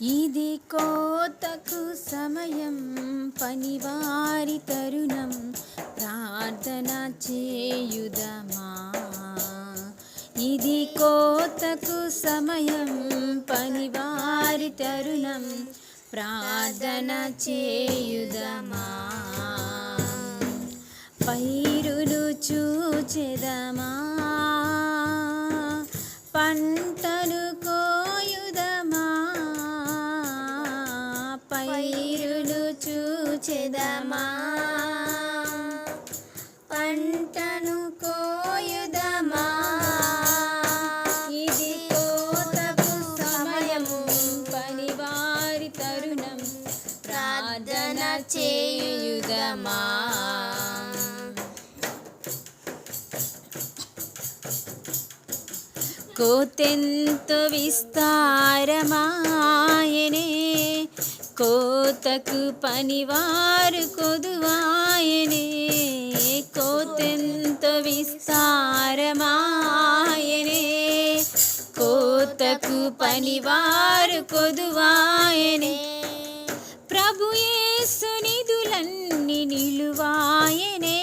ఇది కోతకు సమయం పనివారి తరుణం. ప్రార్థన చేయుదమా? ఇది కోతకు సమయం పనివారి తరుణం. ప్రార్థన చేయుదమా? పైరులు చూచెదమా? పంటలు కో చూచెదమా పంటను కోయుదమా? ఇది కోతకు సమయము. పనివారి తరుణం ప్రార్థన చేయుదమా? కోతెంతో విస్తారమాయనే కోతకు పనివారు కొదువాయనే కోతెంత విస్తారమాయనే. కోతకు పనివారు కొదువాయనే ప్రభు యేసు నిధులన్నీ నిలువాయనే.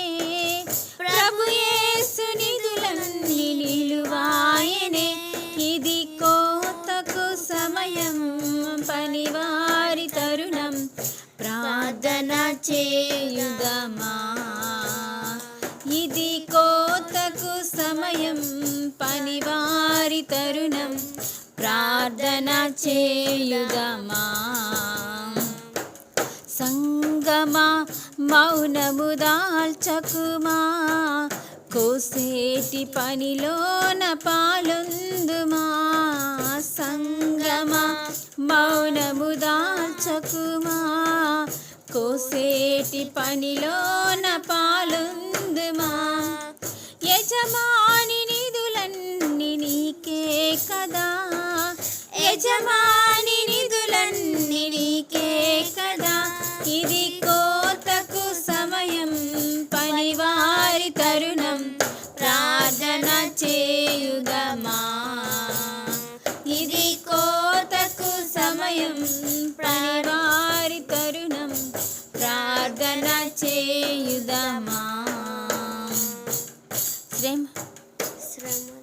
ప్రభు యేసు నిధులన్నీ నిలువాయనే ఇది కో కోతకు సమయం పనివారి తరుణం. ప్రార్థన చేయుదమా? ఇది కోతకు సమయం పనివారి తరుణం. ప్రార్థన చేయుదమా? సంగమా మౌనము దాల్చకుమా? కోసేటి పనిలోన పాలొందుమా సంగమా మౌనము దాచకుమా కోసేటి పనిలోన పాలొందుమా యజమాని నిధులన్నీ నీకే కదా. యజమాని నిధులన్నీ నీకే కదా. ఇది చేయుదమా? శ్రమ. శ్రమ.